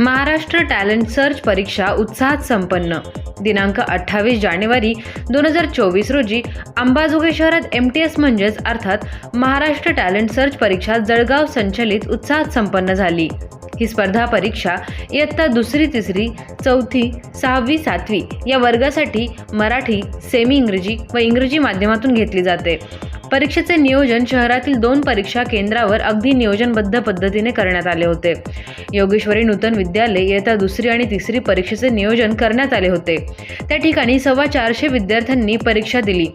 Maharashtra talent search परीक्षा उत्साहात संपन्न. दिनांक अठ्ठावीस जानेवारी दोन हजार चोवीस रोजी अंबाजोगाई शहरात एम टी एस म्हणजेच अर्थात महाराष्ट्र टॅलेंट सर्च परीक्षा जळगाव संचलित उत्साहात संपन्न झाली. ही स्पर्धा परीक्षा इयत्ता दुसरी तिसरी चौथी सहावी सातवी या वर्गासाठी मराठी सेमी इंग्रजी व इंग्रजी माध्यमातून घेतली जाते. परीक्षेचे नियोजन शहरातील दोन परीक्षा केंद्रावर अगदी नियोजनबद्ध पद्धतीने करण्यात आले होते. योगेश्वरी नूतन विद्यालय येत्या दुसरी आणि तिसरी परीक्षेचे नियोजन करण्यात आले होते. त्या ठिकाणी सव्वा चारशे विद्यार्थ्यांनी परीक्षा दिली.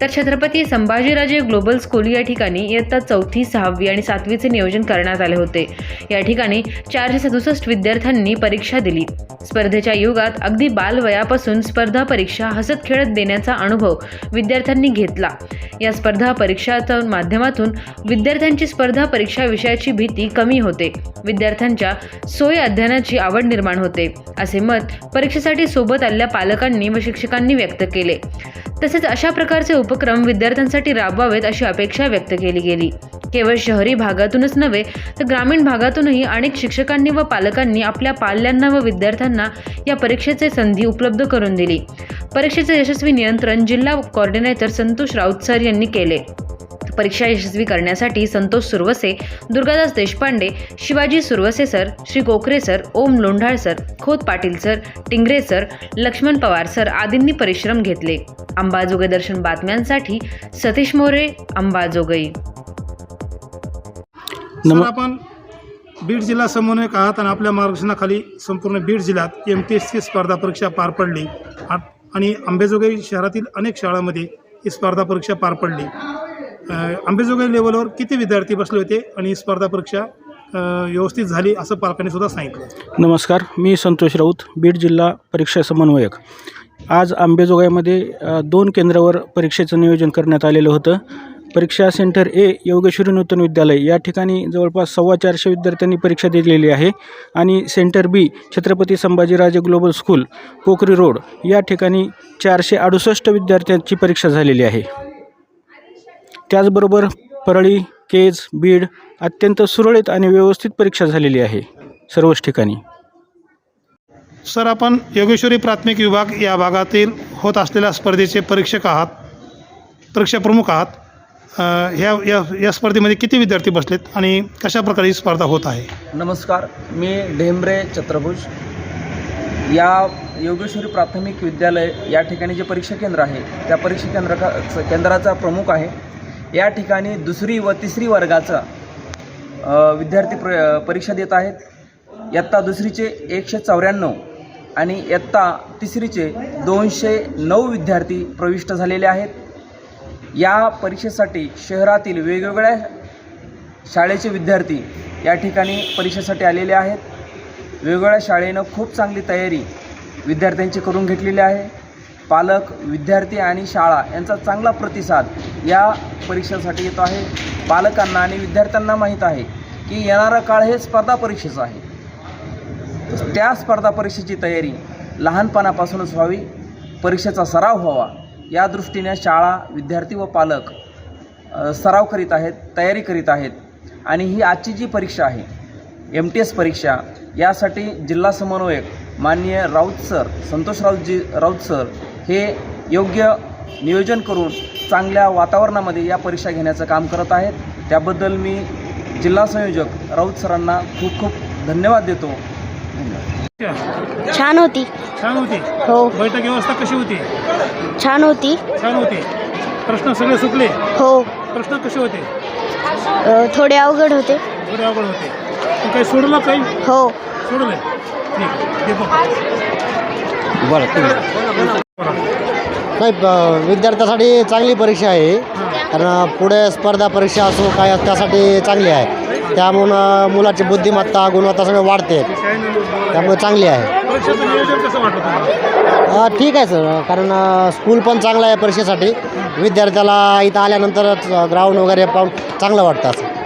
तर छत्रपती संभाजीराजे ग्लोबल स्कूल या ठिकाणी इयत्ता चौथी सहावी आणि सातवीचे नियोजन करण्यात आले होते. या ठिकाणी चारशे सदुसष्ट विद्यार्थ्यांनी परीक्षा दिली. स्पर्धेच्या युगात अगदी बालवयापासून स्पर्धा परीक्षा हसत खेळत देण्याचा अनुभव विद्यार्थ्यांनी घेतला. या स्पर्धा परीक्षाच्या माध्यमातून विद्यार्थ्यांची स्पर्धा परीक्षा विषयाची भीती कमी होते. विद्यार्थ्यांच्या सोय अध्ययनाची आवड निर्माण होते. असे मत परीक्षेसाठी सोबत आलेल्या पालकांनी व शिक्षकांनी व्यक्त केले. तसेच अशा प्रकारचे उपक्रम विद्यार्थ्यांसाठी राबवावेत अशी अपेक्षा व्यक्त केली गेली. केवळ शहरी भागातूनच नव्हे तर ग्रामीण भागातूनही अनेक शिक्षकांनी व पालकांनी आपल्या पाल्यांना व विद्यार्थ्यांना या परीक्षेचे संधी उपलब्ध करून दिली. परीक्षेचे यशस्वी नियंत्रण जिल्हा कोऑर्डिनेटर संतोष राऊत सर यांनी केले. परीक्षा यशस्वी करण्यासाठी Santosh Suravase Durgadas Deshpande Shivaji Suravase sir Shri Kokare sir Om Londhal sir Khot Patil sir Tingare sir Laxman Pawar sir आदींनी परिश्रम घेतले. अंबाजोगाई दर्शन बातम्यांसाठी सतीश मोरे अंबाजोगाई. आपण बीड जिल्हा समन्वयक आहात आणि आपल्या मार्गदर्शनाखाली संपूर्ण बीड जिल्ह्यात एम टी सी स्पर्धा परीक्षा पार पडली. आणि अंबेजोगाई शहरातील अनेक शाळांमध्ये ही स्पर्धा परीक्षा पार पडली. अंबेजोगाई लेवलवर किती विद्यार्थी बसले होते आणि ही स्पर्धा परीक्षा व्यवस्थित झाली असं पालकांनी सुद्धा सांगितलं? नमस्कार मी संतोष राऊत बीड जिल्हा परीक्षा समन्वयक. आज आंबेजोगाईमध्ये दोन केंद्रावर परीक्षेचं नियोजन करण्यात आलेलं होतं. परीक्षा सेंटर ए योगेश्वरी नूतन विद्यालय या ठिकाणी जवळपास सव्वा चारशे विद्यार्थ्यांनी परीक्षा दिलेली आहे. आणि centre B Chhatrapati Sambhajiraje global school Pokhari road या ठिकाणी चारशे अडुसष्ट विद्यार्थ्यांची परीक्षा झालेली आहे. त्याचबरोबर परळी केज बीड अत्यंत सुरळीत आणि व्यवस्थित परीक्षा झालेली आहे. सर्वच ठिकाणी. सर आपण योगेश्वरी प्राथमिक विभाग या भागातील होत असलेल्या स्पर्धेचे परीक्षक आहात परीक्षा प्रमुख आहात. ह्या या या स्पर्धेमध्ये किती विद्यार्थी बसलेत आणि कशा प्रकारे ही स्पर्धा होत आहे? नमस्कार मी ढेंबरे छत्रभुज. या योगेश्वरी प्राथमिक विद्यालय या ठिकाणी जे परीक्षा केंद्र आहे त्या परीक्षा केंद्र केंद्राचा प्रमुख आहे. या ठिकाणी दुसरी व तिसरी वर्गाचा विद्यार्थी प्र परीक्षा देत आहेत. इयत्ता दुसरीचे एकशे चौऱ्याण्णव आणि इयत्ता तिसरीचे दोनशे नऊ विद्यार्थी प्रविष्ट झालेले आहेत. या परीक्षेसाठी शहरातील वेगवेगळ्या शाळेचे विद्यार्थी या ठिकाणी परीक्षेसाठी आलेले आहेत. वेगवेगळ्या शाळेनं खूप चांगली तयारी विद्यार्थ्यांची करून घेतलेली आहे. पालक विद्यार्थी आणि शाळा यांचा चांगला प्रतिसाद या परीक्षेसाठी येतो आहे. पालकांना आणि विद्यार्थ्यांना माहीत आहे की येणारा काळ हे स्पर्धा परीक्षेचं आहे. त्या स्पर्धा परीक्षेची तयारी लहानपणापासूनच व्हावी. परीक्षेचा सराव व्हावा. या दृष्टीने शाळा विद्यार्थी व पालक सराव करीत आहेत तयारी करीत आहेत. आणि ही आजची जी परीक्षा आहे एम टी एस परीक्षा यासाठी जिल्हा समन्वयक माननीय राऊत सर संतोष राऊतजी राऊत सर हे योग्य नियोजन करून चांगल्या वातावरणामध्ये या परीक्षा घेण्याचं काम करत आहेत. त्याबद्दल मी जिल्हा संयोजक राऊत सरांना खूप खूप धन्यवाद देतो. छान होती. छान होती. हो. बैठक व्यवस्था कशी होती? छान होती. छान होती. प्रश्न सगळे सुटले? हो. प्रश्न कसे होते? थोडे अवघड होते. थोडे अवघड होते. काही सोडलं काही हो. सोडलं ठीक देतो नाही ब- विद्यार्थ्यासाठी चांगली परीक्षा आहे कारण पुढे स्पर्धा परीक्षा असो काय त्यासाठी चांगली आहे. त्यामुळं मुलाची बुद्धिमत्ता गुणवत्ता सगळं वाढते. त्यामुळे चांगली आहे. परीक्षेचं नियोजन कसं वाटलं तुम्हाला? अ, ठीक आहे सर. कारण अ, स्कूल पण चांगलं आहे परीक्षेसाठी. विद्यार्थ्याला इथं आल्यानंतरच ग्राउंड वगैरे पाहून चांगलं वाटतं असं.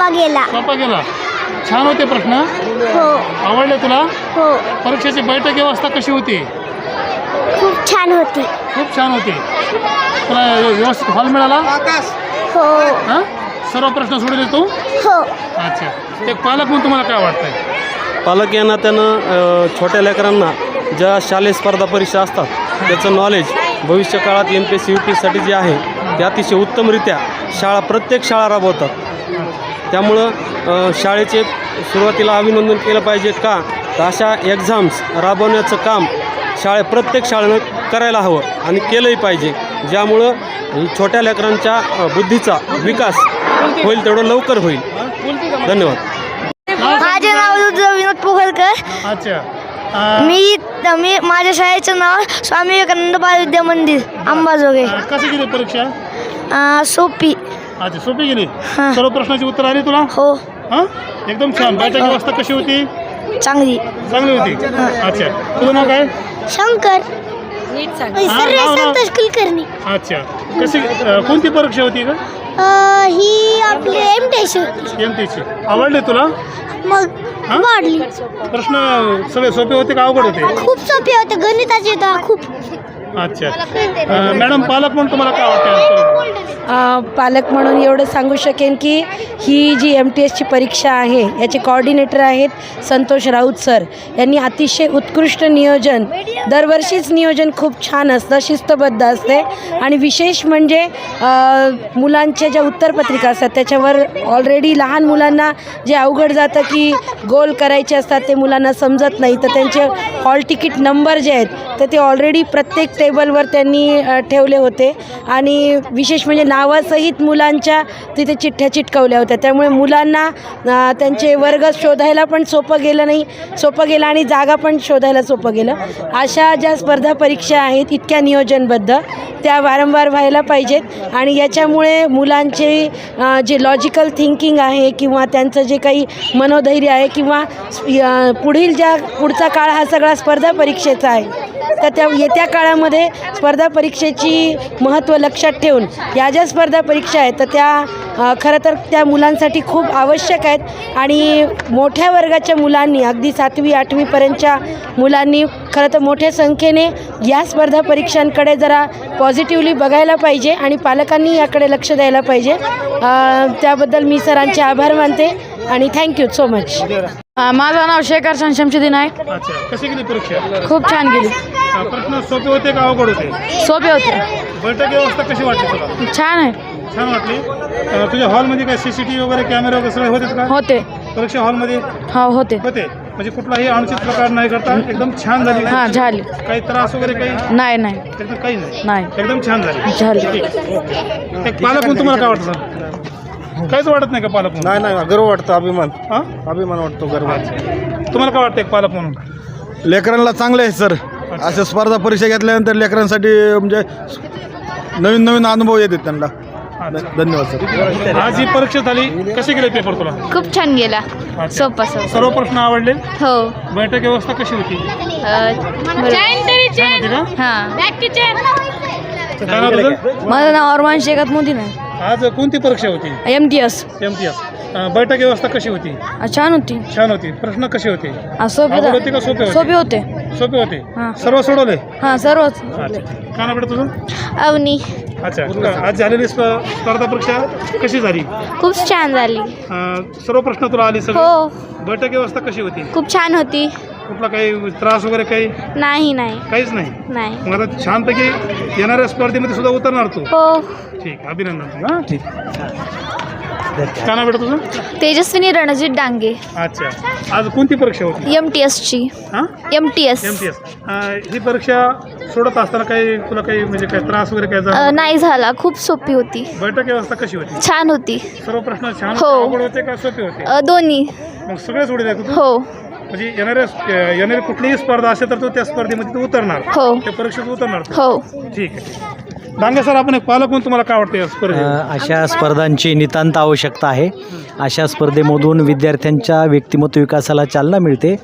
सोपा गेला. सोपा गेला. छान होते प्रश्न? हो. आवडले तुला? हो. परीक्षेची बैठक व्यवस्था कशी होती? खूप छान होती. खूप छान होती. तुला व्यवस्थित हॉल मिळाला? हो. हां? सर्व प्रश्न सोडले तू? हो. अच्छा. एक पालक म्हणून तुम्हाला काय वाटतंय? पालक या नात्यानं अ, छोट्या लेकरांना ज्या शालेय स्पर्धा परीक्षा असतात त्याचं नॉलेज भविष्य काळात M P S U P साठी जे आहे ते अतिशय उत्तमरित्या शाळा प्रत्येक शाळा राबवतात. त्यामुळं शाळेचे सुरुवातीला अभिनंदन केलं पाहिजे का? तर अशा एक्झाम्स राबवण्याचं काम शाळे प्रत्येक शाळेनं करायला हवं आणि केलंही पाहिजे. ज्यामुळं ही छोट्या लेकरांच्या बुद्धीचा विकास होईल तेवढं लवकर होईल. धन्यवाद. माझे नाव विनोद पोखरकर अच्छा. मी मी माझ्या शाळेचं नाव स्वामी विवेकानंद बालविद्या मंदिर अंबाजोगाई. अं, कशी गेली परीक्षा? सोपी. अच्छा सोपी गेली. हां. सर्व प्रश्नाची उत्तर आली तुला? हो. हां? एकदम छान. बैठक व्यवस्था कशी होती? चांगली. चांगली होती. अच्छा. तुझं नाव काय? शंकर. नाव, नाव. कुलकर्णी. अच्छा. कशी अं, कोणती परीक्षा होती का ही आपली एम टेस्ट एम टीची आवडली तुला? मग हा? वाढली. प्रश्न सगळे सोपे होते का अवघड होते? खूप सोपे होते. गणिताचे तर खूप. अच्छा. अं, मॅडम पालक म्हणून तुम्हाला काय वाटतं अ, पालक म्हणून एवढं सांगू शकेन की ही जी एम टी एसची परीक्षा आहे याचे कॉर्डिनेटर आहेत संतोष राऊत सर. यांनी अतिशय उत्कृष्ट नियोजन दरवर्षीच नियोजन खूप छान असतं शिस्तबद्ध असते. आणि विशेष म्हणजे अ, मुलांच्या ज्या उत्तरपत्रिका असतात त्याच्यावर ऑलरेडी लहान मुलांना जे अवघड जातं की गोल करायचे असतात ते मुलांना समजत नाही तर त्यांचे हॉल तिकीट नंबर जे आहेत तर ते ऑलरेडी प्रत्येक टेबलवर त्यांनी ठेवले होते. आणि विशेष म्हणजे नावासहित मुलांच्या तिथे चिठ्ठ्या चिटकवल्या होत्या. त्यामुळे मुलांना त्यांचे वर्ग शोधायला पण सोपं गेलं नाही सोपं गेलं आणि जागा पण शोधायला सोपं गेलं. अशा ज्या स्पर्धा परीक्षा आहेत इतक्या नियोजनबद्ध त्या वारंवार व्हायला पाहिजेत. आणि याच्यामुळे मुलांचे जे लॉजिकल थिंकिंग आहे किंवा त्यांचं जे काही मनोधैर्य आहे किंवा पुढील ज्या पुढचा काळ हा सगळा स्पर्धा परीक्षेचा आहे तर त्या येत्या काळामध्ये स्पर्धा परीक्षेची महत्त्व लक्षात ठेवून या ज्या स्पर्धा परीक्षा आहेत तर त्या खरं तर त्या मुलांसाठी खूप आवश्यक आहेत. आणि मोठ्या वर्गाच्या मुलांनी अगदी सातवी आठवीपर्यंतच्या मुलांनी खरं तर मोठ्या संख्येने या स्पर्धा परीक्षांकडे जरा पॉझिटिव्हली बघायला पाहिजे आणि पालकांनी याकडे लक्ष द्यायला पाहिजे. त्याबद्दल मी सरांचे आभार मानते. आणि थँक्यू सो मच माझं नाव शेखर संशमची नाईक अच्छा कशी गेली परीक्षा? खूप छान गेली. प्रश्न सोपे होते का अवघड होते? सोपे होते. बैठक व्यवस्था कशी वाटली तुला? छान आहे. छान वाटली. अं, तुझ्या हॉलमध्ये काय सी सी टी व्ही वगैरे कॅमेरे वगैरे सगळे होते का? होते. परीक्षा हॉलमध्ये? हो होते. होते. म्हणजे कुठलाही अनुचित प्रकार नाही करता एकदम छान झाली. हां झाली. काही त्रास वगैरे काही? नाही नाही. एकदम काही नाही. नाही. एकदम छान झाली. झाली. एक पालक म्हणून तुम्हाला काय वाटतं? सर काहीच वाटत नाही का पालक म्हणून? नाही नाही गर्व वाटतं अभिमान. हां? अभिमान वाटतो गर्व. तुम्हाला काय वाटतं एक पालक म्हणून? लेकरांना चांगले आहे सर. अशा स्पर्धा परीक्षा घेतल्यानंतर लेकरांसाठी म्हणजे नवीन नवीन अनुभव येतात त्यांना. धन्यवाद सर. आज ही परीक्षा झाली. कशी गेले पेपर तुला? खूप छान गेला. अच्छा. सोपा सोपा. सर्व प्रश्न आवडले? हो. बैठक व्यवस्था कशी होती? छान होती का? हां. काय नाव तुझं? माझं नाव अरमान शेखत मोदी नाही आज कोणती परीक्षा होती? M T S M T S बैठक व्यवस्था कशी होती? छान होती. छान होती. प्रश्न कसे होते? सोपे अवघड होते का सोपे होते? सोपे होते. सोपे होते. हां. सर्व सोडवले? हां सर्वच. अच्छा. काय नाव बेटा तुझं? अवनी. अच्छा. का- आज झालेली स्प- स्पर्धा परीक्षा कशी झाली? खूप छान झाली. अं, सर्व प्रश्न तुला आले सगळे? हो. बैठक व्यवस्था कशी होती? खूप छान होती. कुठला काही त्रास वगैरे काही? नाही नाही. काहीच नाही? नाही. आता छानपैकी येणाऱ्या स्पर्धेमध्ये सुद्धा उतरणार तू? हो. ठीक अभिनंदन तुला हां? ठीक. काय नाव बेटा तुझं? तेजस्विनी रणजित डांगे. अच्छा. आज कोणती परीक्षा होती? एम टी एसची हां? M T S M T S ही परीक्षा सोडत असताना काही तुला काही म्हणजे काही त्रास वगैरे काय झाला? नाही झाला. खूप सोपी होती. बैठक व्यवस्था कशी होती? छान होती. सर्व प्रश्न छान हो. होते, अवघड होते का सोपे होते? अ, दोन्ही. मग सगळे सोडले तू? हो. म्हणजे येणाऱ्या येणारी कुठलीही स्पर्धा असेल तर तू त्या स्पर्धेमध्ये तू उतरणार. हो. त्या परीक्षेत उतरणार तू. हो. ठीक आहे डांगे सर आपण एक पालक म्हणून तुम्हाला काय वाटतं या स्पर्धेत? अ, अशा स्पर्धांची नितांत आवश्यकता आहे. अशा स्पर्धेमधून विद्यार्थ्यांच्या व्यक्तिमत्व विकासाला चालना मिळते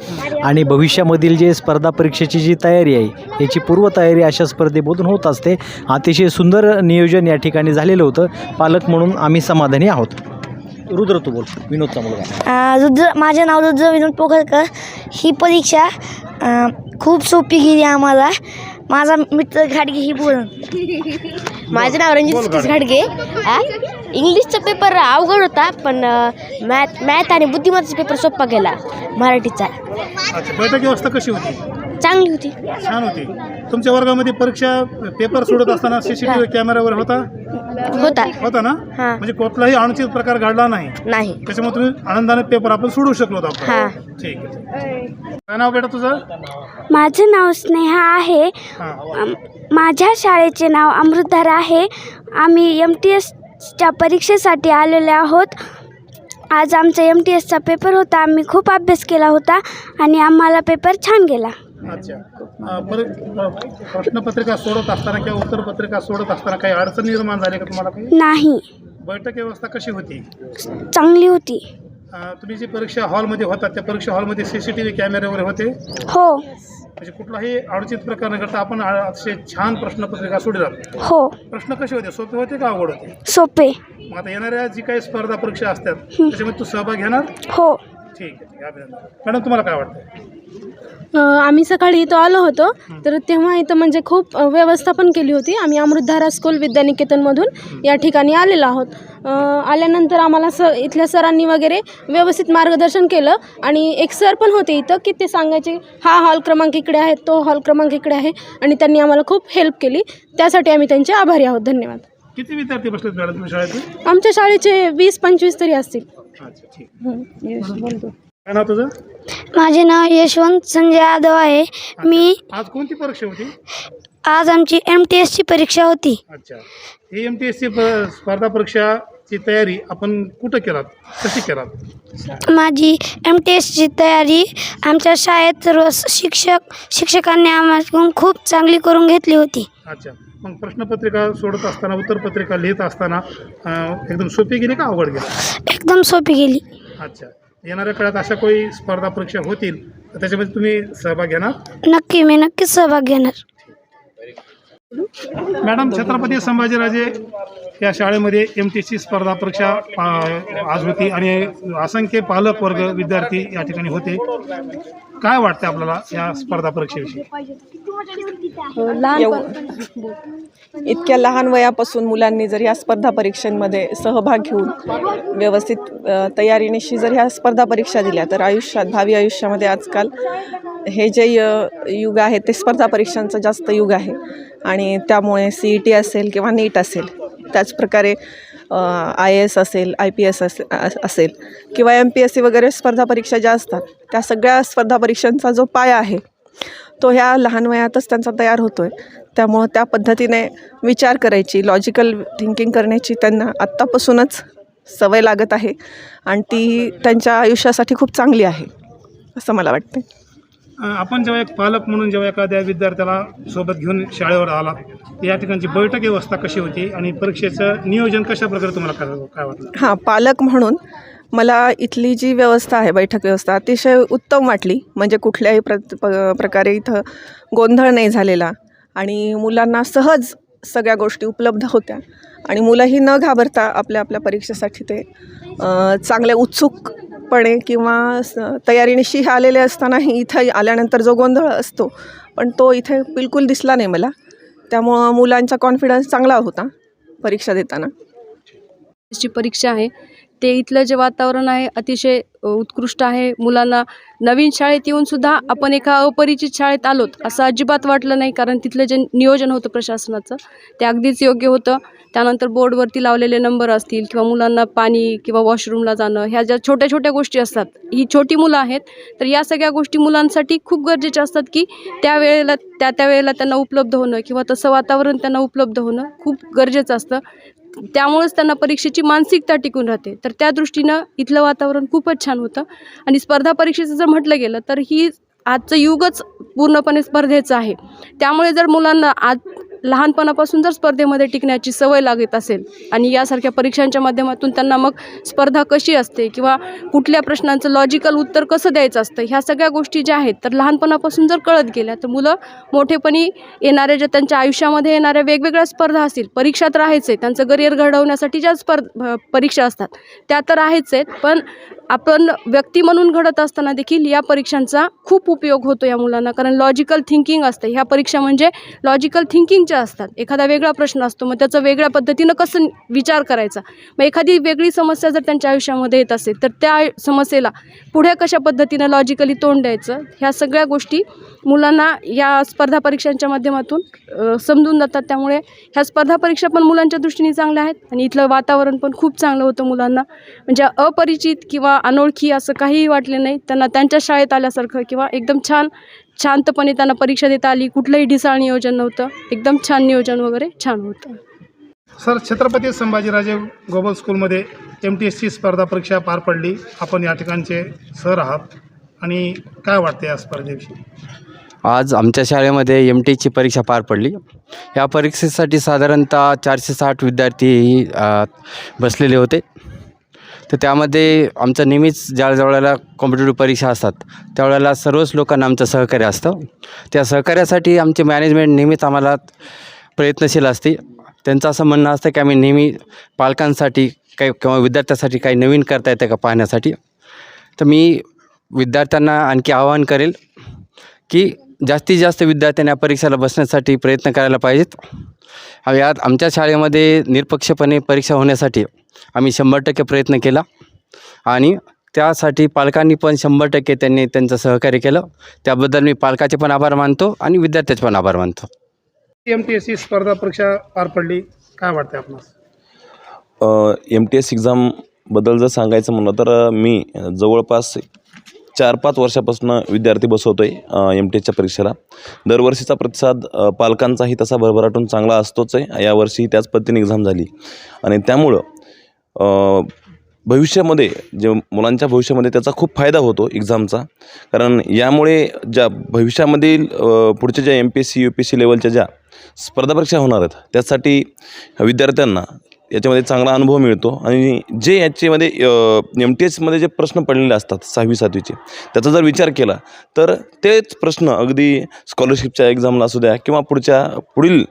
आणि भविष्यामधील जे स्पर्धा परीक्षेची जी तयारी आहे याची पूर्वतयारी अशा स्पर्धेमधून होत असते. अतिशय सुंदर नियोजन या ठिकाणी झालेलं होतं. पालक म्हणून आम्ही समाधानी आहोत. रुद्र तू बोल विनोदचा मुलगा. रुद्र माझं नाव रुद्र विनोद पोखरकर ही परीक्षा अ, खूप सोपी गेली आम्हाला. माझा मित्र घाडगे ही बोल. माझं नाव रणजित सतीश घाडगे आ? इंग्लिशचा पेपर अवघड होता पण मॅथ मॅथ आणि बुद्धिमत्ताचा पेपर सोपा गेला मराठीचा. अच्छा बैठक व्यवस्था कशी होती? चांगली होती. छान होती. तुमच्या वर्गामध्ये परीक्षा पेपर सोडत असताना सीसीटीव्ही कॅमेरा वगैरे होता? होता. होता ना? हां. म्हणजे कुठलाही अनुचित प्रकार घडला नाही. नाही. त्याच्यामुळे तुम्ही आनंदाने पेपर आपण सोडवू शकलो होतो आपण. हां. ठीक आहे. ठीक आहे. काय नाव बेटा तुझं? माझं नाव स्नेहा आहे. हां. माझ्या शाळेचे नाव अमृतधार आहे. आम्ही एम टी एसच्या परीक्षेसाठी आलेले आहोत. आज आमचा एम टी एसचा पेपर होता. आम्ही खूप अभ्यास केला होता आणि आम्हाला पेपर छान गेला. अं, प्रश्नपत्रिका सोडत असताना किंवा उत्तरपत्रिका सोडत असताना काही अडचण निर्माण झाली का तुम्हाला काही? नाही. बैठक व्यवस्था कशी होती? चांगली होती. अं, तुम्ही जी परीक्षा हॉलमध्ये होता त्या परीक्षा हॉलमध्ये सी सी टी व्ही कॅमेरे वगैरे होते? हो. म्हणजे कुठलाही अनुचित प्रकार न करता आपण अतिशय छान प्रश्नपत्रिका सोडतात. हो. प्रश्न कसे होते? सोपे होते का अवघड होते? सोपे. मग आता येणाऱ्या जी काही स्पर्धा परीक्षा असतात त्याच्यामध्ये तू सहभाग घेणार? हो. ठीक आहे ठीक आहे अभिनंदन. मॅडम तुम्हाला काय वाटतं आम्ही सकाळी इथं आलो होतो. तर तेव्हा इथं म्हणजे खूप व्यवस्था पण केली होती. आम्ही अमृतधारा स्कूल विद्यानिकेतनमधून या ठिकाणी आलेलो आहोत. आल्यानंतर आम्हाला स इथल्या सरांनी वगैरे व्यवस्थित मार्गदर्शन केलं. आणि एक सर पण होते इथं की ते सांगायचे हा हॉल क्रमांक इकडे आहे तो हॉल क्रमांक इकडे आहे. आणि त्यांनी आम्हाला खूप हेल्प केली. त्यासाठी आम्ही त्यांचे आभारी आहोत. धन्यवाद. किती विद्यार्थी बसलेत मॅडम शाळेतून? आमच्या शाळेचे वीस पंचवीस तरी असतील. अच्छा ठीक. यश बोलतो काय नाव तुझं? माझे नाव यशवंत संजय यादव आहे. मी आज कोणती परीक्षा होती? आज आमची एम टी एसची परीक्षा होती. अच्छा. ही एम टी एसची स्पर्धा परीक्षाची तयारी आपण कुठं केलात? कशी केलात? माझी एम टी एसची तयारी आमच्या शाळेत सर्व शिक्षक शिक्षकांनी आम्हाला खूप चांगली करून घेतली होती. अच्छा. मग प्रश्नपत्रिका सोडत असताना उत्तरपत्रिका लिहित असताना अं, एकदम सोपी गेली का अवघड गेली? एकदम सोपी गेली. अच्छा. येणाऱ्या काळात अशा काही स्पर्धा परीक्षा होतील तर त्याच्यामध्ये तुम्ही सहभाग घेणार? नक्की मी नक्कीच सहभाग घेणार. मॅडम छत्रपती संभाजीराजे या शाळेमध्ये एम टी सी स्पर्धा परीक्षा आज होती आणि असंख्य पालक वर्ग विद्यार्थी या ठिकाणी होते. काय वाटतं आपल्याला या स्पर्धा परीक्षेविषयी? इतक्या लहान वयापासून मुलांनी जर ह्या स्पर्धा परीक्षांमध्ये सहभाग घेऊन व्यवस्थित तयारीनिशी जर ह्या स्पर्धा परीक्षा दिल्या तर आयुष्यात भावी आयुष्यामध्ये आजकाल हे जे य- युग आहे ते स्पर्धा परीक्षांचं जास्त युग आहे. आणि त्यामुळे सी ई टी असेल किंवा नीट असेल त्याचप्रकारे आय ए एस असेल आय पी एस असे अस- असेल किंवा एम पी एस सी वगैरे स्पर्धा परीक्षा ज्या असतात त्या सगळ्या स्पर्धा परीक्षांचा जो पाया आहे तो ह्या लहान वयातच त्यांचा तयार होतो आहे त्यामुळं त्या पद्धतीने विचार करायची लॉजिकल थिंकिंग करण्याची त्यांना आत्तापासूनच सवय लागत आहे आणि ती त्यांच्या आयुष्यासाठी खूप चांगली आहे असं मला वाटतं आपण जेव्हा एक पालक म्हणून जेव्हा एखाद्या विद्यार्थ्याला सोबत घेऊन शाळेवर आला या ठिकाणची बैठक व्यवस्था कशी होती आणि परीक्षेचं नियोजन कशा प्रकारे तुम्हाला काय वाटलं? हां पालक म्हणून मला इथली जी व्यवस्था आहे बैठक व्यवस्था अतिशय उत्तम वाटली. म्हणजे कुठल्याही प्र प- प्रकारे इथं गोंधळ नाही झालेला आणि मुलांना सहज सगळ्या गोष्टी उपलब्ध होत्या. आणि मुलंही न घाबरता आपल्या आपल्या परीक्षेसाठी ते चांगल्या उत्सुक उत्सुकपणे किंवा तयारीनिशी आलेले असतानाही इथं आल्यानंतर जो गोंधळ असतो पण तो इथे बिलकुल दिसला नाही मला. त्यामुळं मुलांचा कॉन्फिडन्स चांगला होता परीक्षा देताना. जी परीक्षा आहे ते इथलं जे वातावरण आहे अतिशय उत्कृष्ट आहे. मुलांना नवीन शाळेत येऊनसुद्धा आपण एका अपरिचित शाळेत आलोत असं अजिबात वाटलं नाही कारण तिथलं जे नियोजन होतं प्रशासनाचं ते अगदीच योग्य होतं. त्यानंतर बोर्डवरती लावलेले नंबर असतील किंवा मुलांना पाणी किंवा वॉशरूमला जाणं ह्या ज्या छोट्या छोट्या गोष्टी असतात ही छोटी मुलं आहेत तर या सगळ्या गोष्टी मुलांसाठी खूप गरजेच्या असतात की त्यावेळेला त्या त्या वेळेला त्यांना उपलब्ध होणं किंवा तसं वातावरण त्यांना उपलब्ध होणं खूप गरजेचं असतं. त्यामुळेच त्यांना परीक्षेची मानसिकता टिकून राहते. तर त्या दृष्टीनं इथलं वातावरण खूपच छान होतं. आणि स्पर्धा परीक्षेचं जर म्हटलं गेलं तर ही आजचं युगच पूर्णपणे स्पर्धेचं आहे. त्यामुळे जर मुलांना आज लहानपणापासून जर स्पर्धेमध्ये टिकण्याची सवय लागत असेल आणि यासारख्या परीक्षांच्या माध्यमातून त्यांना मग स्पर्धा कशी असते किंवा कुठल्या प्रश्नांचं लॉजिकल उत्तर कसं द्यायचं असतं ह्या सगळ्या गोष्टी ज्या आहेत तर लहानपणापासून जर कळत गेल्या तर मुलं मोठेपणी येणाऱ्या ज्या त्यांच्या आयुष्यामध्ये येणाऱ्या वेगवेगळ्या स्पर्धा असतील परीक्षा तर आहेच आहे त्यांचं करिअर घडवण्यासाठी ज्या स्पर्ध परीक्षा असतात त्या तर आहेच आहेत पण आपण व्यक्ती म्हणून घडत असताना देखील या परीक्षांचा खूप उपयोग होतो या मुलांना. कारण लॉजिकल थिंकिंग असते. ह्या परीक्षा म्हणजे लॉजिकल थिंकिंगच्या असतात. एखादा वेगळा प्रश्न असतो मग त्याचं वेगळ्या पद्धतीनं कसं विचार करायचा? मग एखादी वेगळी समस्या जर त्यांच्या आयुष्यामध्ये येत असेल तर त्या समस्येला पुढे कशा पद्धतीनं लॉजिकली तोंड द्यायचं? ह्या सगळ्या गोष्टी मुलांना या स्पर्धा परीक्षांच्या माध्यमातून समजून जातात. त्यामुळे ह्या स्पर्धा परीक्षा पण मुलांच्या दृष्टीने चांगल्या आहेत. आणि इथलं वातावरण पण खूप चांगलं होतं मुलांना. म्हणजे अपरिचित किंवा अनोळखी असं काहीही वाटले नाही. त्यांना त्यांच्या शाळेत आल्यासारखं किंवा एकदम छान शांतपणे त्यांना परीक्षा देता आली. कुठलंही ढिसाळ नियोजन नव्हतं. एकदम छान नियोजन वगैरे छान होतं. सर छत्रपती संभाजीराजे ग्लोबल स्कूलमध्ये एम टी एसची स्पर्धा परीक्षा पार पडली. आपण या ठिकाणचे सर आहात. आणि काय वाटते या स्पर्धेविषयी? आज आमच्या शाळेमध्ये एम टीची परीक्षा पार पडली. या परीक्षेसाठी साधारणतः चारशे साठ विद्यार्थी बसलेले होते. तर त्यामध्ये आमचं नेहमीच ज्या ज्या वेळेला कॉम्पिटेटिव्ह परीक्षा असतात त्यावेळेला सर्वच लोकांना आमचं सहकार्य असतं. त्या सहकार्यासाठी आमचे मॅनेजमेंट नेहमीच आम्हाला प्रयत्नशील असते. त्यांचं असं म्हणणं असतं की आम्ही नेहमी पालकांसाठी काही किंवा विद्यार्थ्यासाठी काही नवीन करता येतं का पाहण्यासाठी? तर मी विद्यार्थ्यांना आणखी आवाहन करेल की जास्तीत जास्त विद्यार्थ्यांनी या परीक्षेला बसण्यासाठी प्रयत्न करायला पाहिजेत. आणि यात आमच्या शाळेमध्ये निरपक्षपणे परीक्षा होण्यासाठी आम्ही शंभर टक्के प्रयत्न केला. आणि त्यासाठी पालकांनी पण शंभर टक्के त्यांनी त्यांचं सहकार्य केलं. त्याबद्दल मी पालकाचे पण आभार मानतो आणि विद्यार्थ्याचे पण आभार मानतो. एम टी एसची स्पर्धा परीक्षा पार पडली. काय वाटते आपणास? एम टी एस एक्झामबद्दल जर सांगायचं म्हणलं तर मी जवळपास चार पाच वर्षापासून विद्यार्थी बसवतो आहे एम टी एसच्या परीक्षेला. दरवर्षीचा प्रतिसाद पालकांचाही तसा भरभराटून चांगला असतोच आहे. यावर्षी त्याच पद्धतीने एक्झाम झाली. आणि त्यामुळं भविष्यामध्ये जे मुलांच्या भविष्यामध्ये त्याचा खूप फायदा होतो एक्झामचा. कारण यामुळे ज्या भविष्यामधील पुढच्या ज्या M P S C U P S C लेवलच्या ज्या स्पर्धा परीक्षा होणार आहेत त्यासाठी विद्यार्थ्यांना याच्यामध्ये चांगला अनुभव मिळतो. आणि जे याच्यामध्ये एम टी एसमध्ये जे प्रश्न पडलेले असतात सहावी सातवीचे त्याचा जर विचार केला तर तेच प्रश्न अगदी स्कॉलरशिपच्या एक्झामला असू द्या किंवा पुढच्या पुढील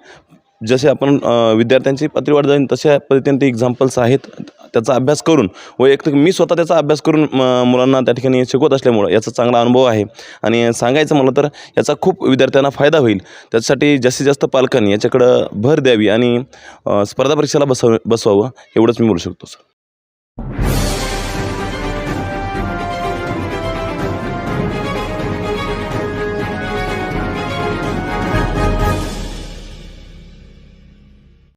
जसे आपण विद्यार्थ्यांची पातळी वाढ जाईल तशा पद्धतीने ते एक्झाम्पल्स आहेत. त्याचा अभ्यास करून वैयक्तिक मी स्वतः त्याचा अभ्यास करून मुलांना त्या ठिकाणी शिकवत असल्यामुळं याचा चांगला अनुभव आहे. आणि सांगायचं म्हटलं तर याचा खूप विद्यार्थ्यांना फायदा होईल. त्यासाठी जास्तीत जास्त पालकांनी याच्याकडं भर द्यावी आणि स्पर्धा परीक्षेला बसव बसवावं एवढंच मी बोलू शकतो सर.